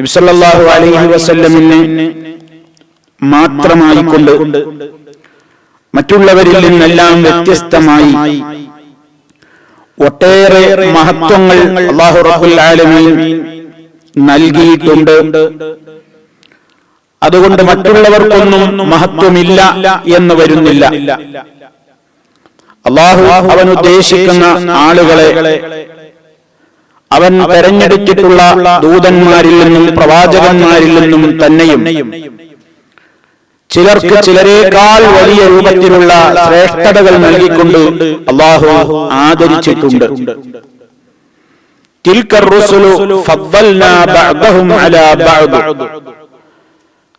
നബിസല്ലാഹു അലൈഹി വസല്ലമിന് മാത്രമായി കൊണ്ട് മറ്റുള്ളവരിൽ നിന്നെല്ലാം വ്യത്യസ്തമായി ഒട്ടേറെ മഹത്വങ്ങൾ അള്ളാഹു റബ്ബുൽ ആലമീൻ നൽകിയിട്ടുണ്ട്. അതുകൊണ്ട് മറ്റുള്ളവർക്കൊന്നും മഹത്വമില്ല എന്ന് വരുന്നില്ല. അള്ളാഹു അവൻ ഉദ്ദേശിക്കുന്ന ആളുകളെ അവൻ തെരഞ്ഞെടുത്തിട്ടുള്ള ദൂതന്മാരിൽ നിന്നും പ്രവാചകന്മാരിൽ നിന്നും തന്നെയും. ചിലർക്ക് ചിലരേക്കാൾ വലിയ രൂപത്തിലുള്ള ശ്രേഷ്ഠതകൾ നൽകിക്കൊണ്ട് അള്ളാഹു ആദരിച്ചിട്ടുണ്ട്.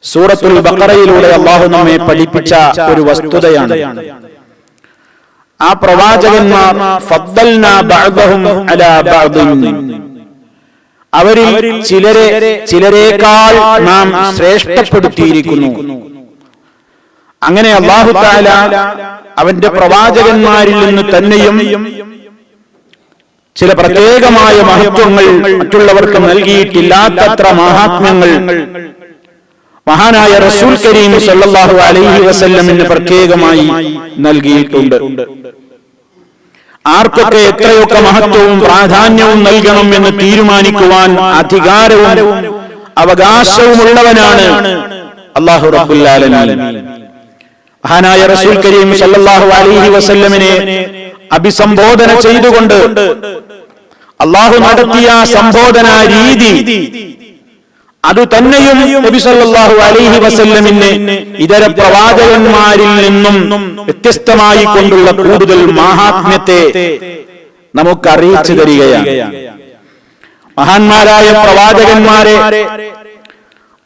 സൂറത്തുൽ ബക്കറയിലൂടെ അള്ളാഹു നമ്മെ പഠിപ്പിച്ച ഒരു വസ്തുതയാണ്. ആ പ്രവാചകന്മാർ അവരിൽ ചിലരെ ചിലരേക്കാൾ നാം ശ്രേഷ്ഠപ്പെടുത്തിയിരിക്കുന്നു. അങ്ങനെ അള്ളാഹു താല അവന്റെ പ്രവാചകന്മാരിൽ നിന്ന് തന്നെയും ചില പ്രത്യേകമായ മഹത്വങ്ങൾ മറ്റുള്ളവർക്ക് നൽകിയിട്ടില്ലാത്തത്ര മഹാത്മ്യങ്ങൾ മഹാനായ റസൂൽ കരീം സല്ലല്ലാഹു അലൈഹി വസല്ലമിന് പ്രത്യേകമായി നൽകിയിട്ടുണ്ട്. ആർക്കൊക്കെ എത്രയൊക്കെ മഹത്വവും പ്രാധാന്യവും നൽകണം എന്ന് തീരുമാനിക്കുവാൻ അധികാരവും അവകാശവുമുള്ളവനാണ് അള്ളാഹു റബ്ബുല്ലാലമീൻ മഹാനായ റസൂൽ കരീം സല്ലല്ലാഹു അലൈഹി വസല്ലമിനെ അഭിസംബോധന ചെയ്തുകൊണ്ട് അള്ളാഹു നടത്തിയ സംബോധന രീതി അത് തന്നെയും നബി സല്ലല്ലാഹു അലൈഹി വസല്ലമിന് ഇതര പ്രവാചകന്മാരിൽ നിന്നും വ്യത്യസ്തമായി കൊണ്ടുള്ള കൂടുതൽ മഹാത്മ്യത്തെ നമുക്ക് അറിയിച്ചു തരികയാണ്. മഹാന്മാരായ പ്രവാചകന്മാരെ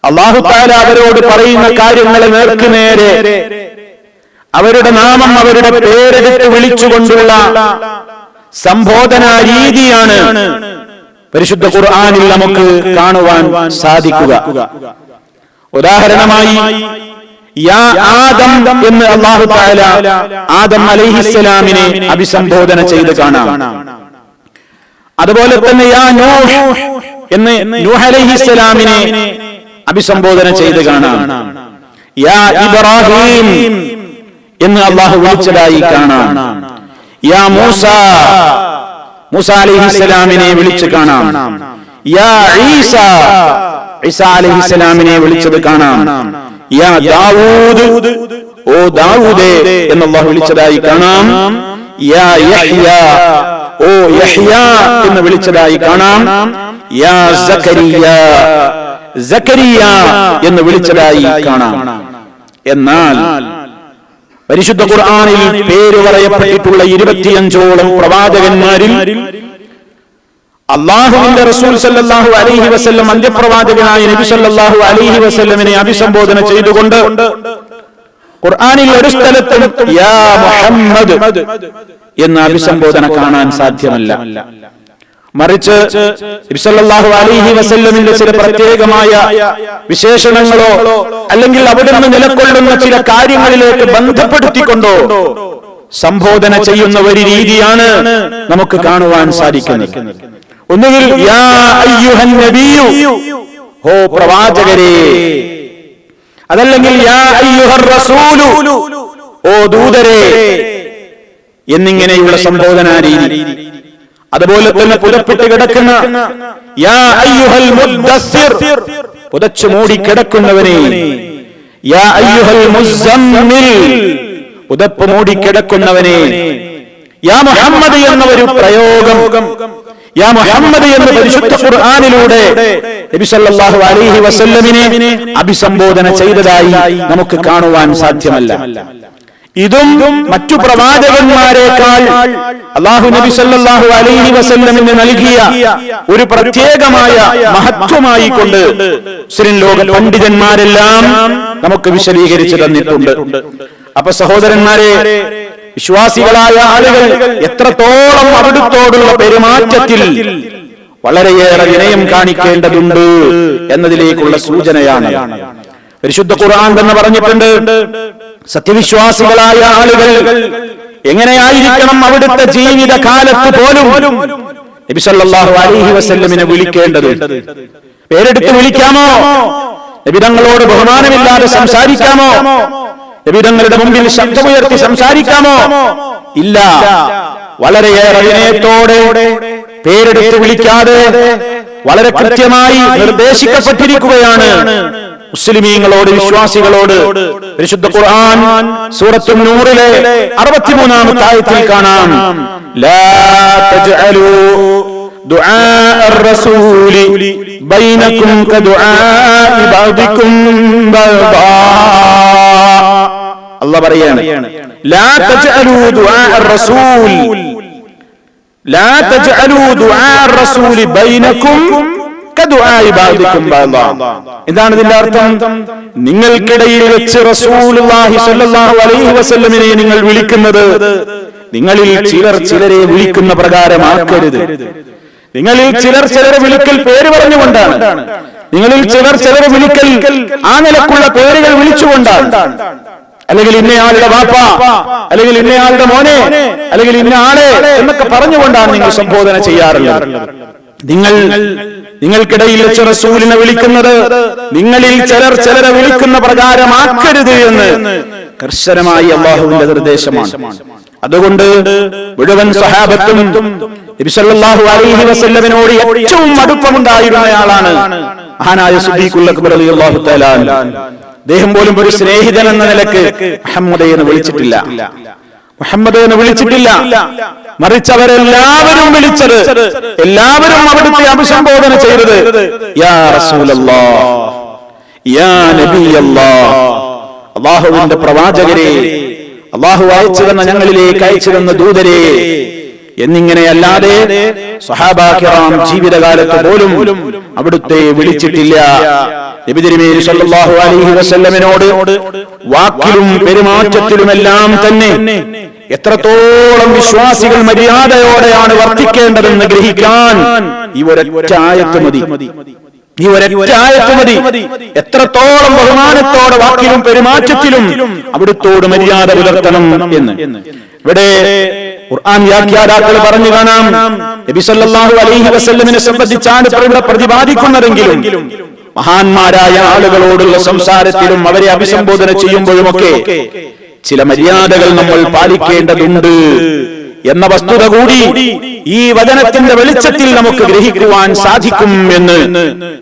അള്ളാഹു താല അവരോട് പറയുന്ന കാര്യങ്ങളെ നേർക്കുനേരെ അവരുടെ നാമം അവരുടെ പേരെടുത്ത് വിളിച്ചുകൊണ്ടുള്ള സംബോധന രീതിയാണ് പരിശുദ്ധ ഖുർആാനിൽ നമുക്ക് കാണുവാൻ സാധിക്കുക. ഉദാഹരണമായി യാ ആദം എന്ന് അള്ളാഹു താല ആദം അലൈഹിസ്സലാമിനെ അഭിസംബോധന ചെയ്ത് കാണാം. അതുപോലെ തന്നെ യാ നൂഹ് എന്ന് നൂഹ് അലൈഹിസ്സലാമിനെ അഭിസംബോധന ചെയ്ത് കാണാം. യാ ഇബ്രാഹിം എന്ന് അള്ളാഹു വിളിച്ചതായി കാണാം. യാ മൂസ മൂസ അലൈഹിസ്സലാമിനെ വിളിച്ച് കാണാം. യാ ഈസ. ഈസ വിളിച്ചത് കാണാം. യാ ദാവൂദ്. ഓ ദാവൂദേ എന്ന് അള്ളാഹു വിളിച്ചതായി കാണാം. യാ യഹ്യ. ഓ യഹ്യ എന്ന് വിളിച്ചതായി കാണാം. യാ സക്കരിയ സക്കരിയ എന്ന് വിളിച്ചതായി കാണാം. എന്നാൽ പരിശുദ്ധ ഖുർആാനിൽ പേര് പറയപ്പെട്ടിട്ടുള്ള ഇരുപത്തിയഞ്ചോളം പ്രവാചകന്മാരിൽ അള്ളാഹുവിന്റെ റസൂൽ സല്ലല്ലാഹു അലൈഹി വസല്ലം അന്ത്യപ്രവാചകനായ നബി സല്ലല്ലാഹു അലൈഹി വസ്ല്ലമിനെ അഭിസംബോധന ചെയ്തുകൊണ്ട് ഖുർആനിൽ ഒരു സ്ഥലത്തും യാ മുഹമ്മദ് എന്ന അഭിസംബോധന കാണാൻ സാധ്യമല്ല. മറിച്ച് ഇബ്സല്ലാഹു അലൈഹി വസല്ലമിന്റെ ചില പ്രത്യേകമായ വിശേഷണങ്ങളോ അല്ലെങ്കിൽ അവിടെ നിന്ന് നിലകൊള്ളുന്ന ചില കാര്യങ്ങളിലേക്ക് ബന്ധപ്പെടുത്തിക്കൊണ്ടോ സംബോധന ചെയ്യുന്ന ഒരു രീതിയാണ് നമുക്ക് കാണുവാൻ സാധിക്കുന്നത്. ഒന്നുകിൽ ഓ പ്രവാചകരെ അതല്ലെങ്കിൽ ഓ ദൂതരെ എന്നിങ്ങനെയുള്ള സംബോധന രീതി അതുപോലെ തന്നെ പുതപ്പിട്ട് കിടക്കുന്ന യാ അയ്യുഹൽ മുദ്ദസ്സിർ. പുതച്ചു മൂടി കിടക്കുന്നവനെ. യാ അയ്യുഹൽ മുസമ്മിൽ പുതപ്പ് മൂടി കിടക്കുന്നവനെ. യാ മുഹമ്മദ് എന്ന ഒരു പ്രയോഗം. യാ മുഹമ്മദ് എന്ന് പരിശുദ്ധ ഖുർആനിലൂടെ നബി സല്ലല്ലാഹു അലൈഹി വസല്ലമിനെ അഭിസംബോധന ചെയ്തതായി നമുക്ക് കാണുവാൻ സാധ്യമല്ല. ഇതും മറ്റു പ്രവാചകന്മാരെക്കാൾ അള്ളാഹു നബി സല്ലാഹു അലൈഹി വസല്ലമിന് നൽകിയ ഒരു പ്രത്യേകമായ മഹത്വമായി കൊണ്ട് മുസ്ലിം ലോക പണ്ഡിതന്മാരെല്ലാം നമുക്ക് വിശദീകരിച്ചു തന്നിട്ടുണ്ട്. അപ്പൊ സഹോദരന്മാരെ വിശ്വാസികളായ ആളുകൾ എത്രത്തോളം അവിടുത്തോടുള്ള പെരുമാറ്റത്തിൽ വളരെയേറെ വിനയം കാണിക്കേണ്ടതുണ്ട് എന്നതിലേക്കുള്ള സൂചനയാണ്. പരിശുദ്ധ ഖുർആൻ തന്നെ പറഞ്ഞിട്ടുണ്ട്. സത്യവിശ്വാസികളായ ആളുകൾ എങ്ങനെയായിരിക്കണം അവിടുത്തെ ജീവിത കാലത്ത് പോലും നബി സല്ലല്ലാഹു അലൈഹി വസല്ലമിനെ വിളിക്കേണ്ടത്? പേരെടുത്ത് വിളിക്കാമോ? നബിതങ്ങളോട് ബഹുമാനമില്ലാതെ സംസാരിക്കാമോ? നബിതങ്ങളുടെ മുമ്പിൽ ശബ്ദമുയർത്തി സംസാരിക്കാമോ? ഇല്ല. വളരെയേറെ വിനയത്തോടെ പേരെടുത്ത് വിളിക്കാതെ വളരെ കൃത്യമായി നിർദ്ദേശിക്കപ്പെട്ടിരിക്കുകയാണ്. മുസ്ലിമീങ്ങളോട് വിശ്വാസികളോട് പരിശുദ്ധ ഖുർആൻ സൂറത്തു നൂറിലെ അറുപത്തിമൂന്നാമത്തെ ആയത്തിൽ കാണാം ലാ തജ്അലൂ دعاء الرسول بينكم كدعاء بعضكم بعضا الله പറയാണ് لا تجعلوا دعاء الرسول لا تجعلوا دعاء الرسول بينكم كدعاء بعضكم بعضا എന്താണ് ഇതിന്റെ അർത്ഥം? നിങ്ങൾക്കിടയിൽ വെച്ച് റസൂലുള്ളാഹി നിങ്ങൾ വിളിക്കുന്നത് നിങ്ങളിൽ ചിലർ ചിലരെ വിളിക്കുന്ന പ്രകാരമാക്കരുത്. നിങ്ങളിൽ ചിലർ ചിലരെ വിളിക്കൽ പേര് പറഞ്ഞുകൊണ്ടാണ്. നിങ്ങളിൽ ചിലർ ചിലരെ വിളിക്കൽ ആ നിലക്കുള്ള പേരുകൾ വിളിച്ചുകൊണ്ടാണ്. അല്ലെങ്കിൽ ഇന്നയാളുടെ വാപ്പ അല്ലെങ്കിൽ ഇന്നയാളുടെ മോനെ അല്ലെങ്കിൽ ഇന്ന ആളെ എന്നൊക്കെ പറഞ്ഞുകൊണ്ടാണ് നിങ്ങൾ സംബോധന ചെയ്യാറുള്ളത്. നിങ്ങൾ നിങ്ങൾക്കിടയിൽ വെച്ച് റസൂലിനെ വിളിക്കുന്നത് നിങ്ങളിൽ ചിലർ ചിലരെ വിളിക്കുന്ന പ്രകാരമാക്കരുത് എന്ന് കർശനമായി അള്ളാഹുവിന്റെ നിർദ്ദേശമാണ്. അതുകൊണ്ട് മുഴുവൻ സഹാബത്തും നബി സല്ലല്ലാഹു അലൈഹി വസല്ലമിനോട് ഏറ്റവും മഹാനായ സുദ്ദീഖുൽ അക്ബർ തആല അദ്ദേഹം പോലും ഒരു സ്നേഹിതൻ എന്ന നിലയ്ക്ക് അഹമ്മദ് വിളിച്ചിട്ടില്ല. മുഹമ്മദ് എന്ന് വിളിച്ചിട്ടില്ല. മറിച്ച് അവരെല്ലാവരും വിളിച്ചത്. എല്ലാവരും അവിടുത്തെ അഭിസംബോധന ചെയ്തത്. യാ യാ അള്ളാഹുവിന്റെ പ്രവാചകരെ അള്ളാഹു അയച്ചു തന്ന ഞങ്ങളിലേക്ക് അയച്ചു തന്ന ദൂതരെ എന്നിങ്ങനെയല്ലാതെ സഹാബാക്കിറാം ജീവിതകാലത്ത് പോലും അവിടുത്തെ വിളിച്ചിട്ടില്ല. വാക്കിലും പെരുമാറ്റത്തിലുമെല്ലാം തന്നെ എത്രത്തോളം വിശ്വാസികൾ മര്യാദയോടെയാണ് വർത്തിക്കേണ്ടതെന്ന് ഗ്രഹിക്കാൻ ഈ ഒരൊറ്റ ആയത്ത് മതി. ഈ ഒരു ആയത്ത് മതി. എത്രത്തോളം ബഹുമാനത്തോടെ വാക്കിലും പെരുമാറ്റത്തിലും അവിടുത്തോട് മര്യാദ പുലർത്തണം എന്ന്. ഇവിടെ ഖുർആൻ പറഞ്ഞു കാണാം. നബി സല്ലല്ലാഹു അലൈഹി വസല്ലമിനെ സംബന്ധിച്ചാണ് പ്രതിപാദിക്കുന്നതെങ്കിലും മഹാന്മാരായ ആളുകളോടുള്ള സംസാരത്തിലും അവരെ അഭിസംബോധന ചെയ്യുമ്പോഴുമൊക്കെ ചില മര്യാദകൾ നമ്മൾ പാലിക്കേണ്ടതുണ്ട് എന്ന വസ്തുത കൂടി ഈ വചനത്തിന്റെ വെളിച്ചത്തിൽ നമുക്ക് ഗ്രഹിക്കുവാൻ സാധിക്കും എന്ന്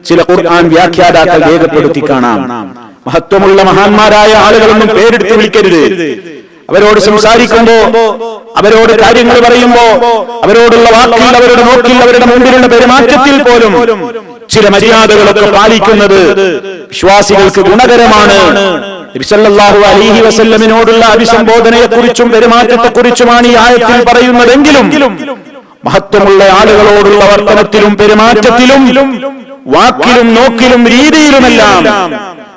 ചില ഖുർആൻ വ്യാഖ്യാതാക്കൾ രേഖപ്പെടുത്തി കാണാം. മഹത്വമുള്ള മഹാന്മാരായ ആളുകളൊന്നും പേരെടുത്ത് വിളിക്കരുത്. അവരോട് സംസാരിക്കുമ്പോ അവരോട് കാര്യങ്ങൾ പറയുമ്പോ അവരോടുള്ള വാക്കിൽ അവരുടെ നോക്കിൽ അവരുടെ മുമ്പിലുള്ള പെരുമാറ്റത്തിൽ പോലും ചില മര്യാദകളൊക്കെ പാലിക്കുന്നത് വിശ്വാസികൾക്ക് ഗുണകരമാണ്. നബി സല്ലല്ലാഹു അലൈഹി വസല്ലമിനോടുള്ള അഭിസംബോധനയെ കുറിച്ചും പെരുമാറ്റത്തെ കുറിച്ചുമാണ് ഈ ആയത്തിൽ പറയുന്നതെങ്കിലും മഹത്വമുള്ള ആളുകളോടുള്ള വർത്തനത്തിലും പെരുമാറ്റത്തിലും വാക്കിലും നോക്കിലും രീതിയിലുമെല്ലാം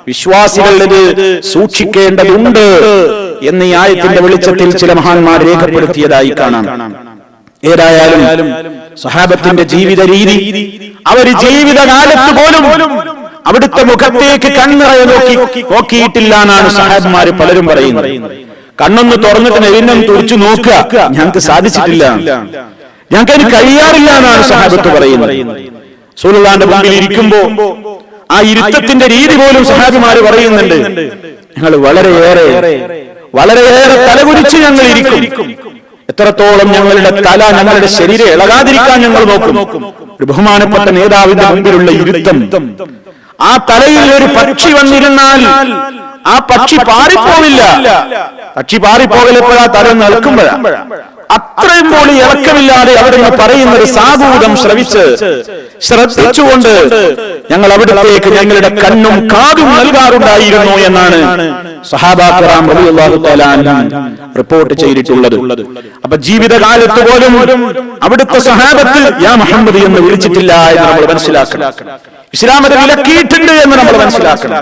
വിശ്വാസികൾ സൂക്ഷിക്കേണ്ടതുണ്ട് എന്ന് ഈ ആയത്തിന്റെ വെളിച്ചത്തിൽ ചില മഹാന്മാർ രേഖപ്പെടുത്തിയതായി കാണാം. ഏതായാലും സഹാബത്തിന്റെ ജീവിത രീതി അവർ ജീവിതകാലത്ത് പോലും അവിടുത്തെ മുഖത്തേക്ക് കണ്ണിറയെ നോക്കി നോക്കിയിട്ടില്ല എന്നാണ് സഹാബന്മാര് പലരും പറയുന്നത്. കണ്ണൊന്ന് തുറന്നിട്ട് നെവിന്നം തുറച്ചു നോക്കുക. ഞങ്ങൾക്ക് സാധിച്ചിട്ടില്ല. ഞങ്ങൾക്ക് അതിന് കഴിയാറില്ല എന്നാണ് സഹാബത്ത് പറയുന്നത്. സൂലുള്ളാന്റെ മുമ്പിൽ ഇരിക്കുമ്പോ ആ ഇരുത്തത്തിന്റെ രീതി പോലും സഹാബിമാര് പറയുന്നുണ്ട്. ഞങ്ങൾ വളരെയേറെ വളരെയേറെ തലകുരിച്ച് ഞങ്ങൾ ഇരിക്കും. എത്രത്തോളം ഞങ്ങളുടെ തല ഞങ്ങളുടെ ശരീരം ഇളകാതിരിക്കാൻ ഞങ്ങൾ നോക്കും. ഒരു ബഹുമാനപ്പെട്ട നേതാവിന്റെ മുമ്പിലുള്ള ഇരുത്തം ആ തലയിൽ ഒരു പക്ഷി വന്നിരുന്നാൽ ആ പക്ഷി പാറിപ്പോവില്ല. പക്ഷി പാറിപ്പോകലെപ്പോഴാ തല നിൽക്കുമ്പോഴാ അത്രയും പോലും ഇറക്കമില്ലാതെ പറയുന്ന പറയുന്നത് സാധൂതം ശ്രവിച്ച് ശ്രദ്ധിച്ചുകൊണ്ട് ഞങ്ങൾ അവിടത്തേക്ക് ഞങ്ങളുടെ കണ്ണും കാതും നൽകാറുണ്ടായിരുന്നു എന്നാണ് സഹാബാക്കറാം റിപ്പോർട്ട് ചെയ്തിട്ടുള്ളത്. അപ്പൊ ജീവിതകാലത്ത് പോലും അവിടുത്തെ സഹാബത്ത് യാ മുഹമ്മദ് എന്ന് വിളിച്ചിട്ടില്ല എന്ന് നമ്മൾ മനസ്സിലാക്കണം. ഇസ്ലാമത വിലക്കിയിട്ടുണ്ട് എന്ന് നമ്മൾ മനസ്സിലാക്കണം.